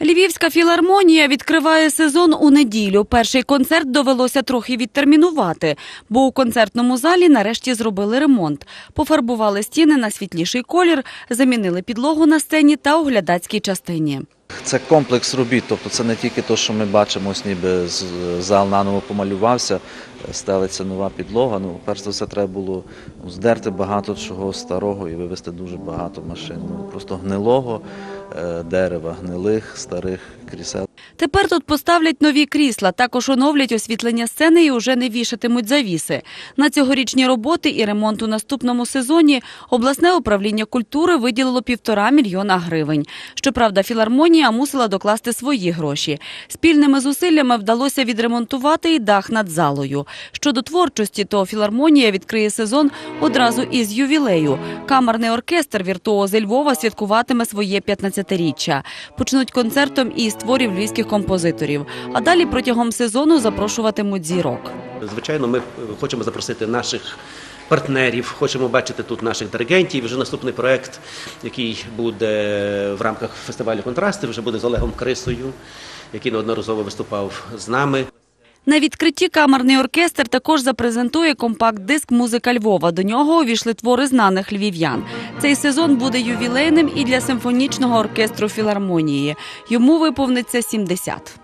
Львівська філармонія відкриває сезон у неділю. Перший концерт довелося трохи відтермінувати, бо у концертному залі нарешті зробили ремонт. Пофарбували стіни на світліший колір, замінили підлогу на сцені та у глядацькій частині. Це комплекс робіт, тобто це не тільки те, що ми бачимо, ось ніби зал наново помалювався, стелиться нова підлога. Ну, перш за все, треба було здерти багато чого старого і вивезти дуже багато машин. Ну, просто гнилого е, дерева, гнилих, старих крісел. Тепер тут поставлять нові крісла, також оновлять освітлення сцени і уже не вішатимуть завіси. На цьогорічні роботи і ремонт у наступному сезоні обласне управління культури виділило півтора мільйона гривень. Щоправда, філармонія мусила докласти свої гроші. Спільними зусиллями вдалося відремонтувати і дах над залою. Щодо творчості, то філармонія відкриє сезон одразу із ювілею. Камерний оркестр віртуози Львова святкуватиме своє 15-річчя. Почнуть концертом із творів львівських композиторів. А далі протягом сезону запрошуватимуть зірок. Звичайно, ми хочемо запросити наших партнерів, хочемо бачити тут наших диригентів. Вже наступний проект, який буде в рамках фестивалю контрасти, вже буде з Олегом Крисою, який неодноразово виступав з нами. На відкритті камерний оркестр також запрезентує компакт-диск Музика Львова. До нього увійшли твори знаних львів'ян. Цей сезон буде ювілейним і для симфонічного оркестру філармонії. Йому виповниться 70.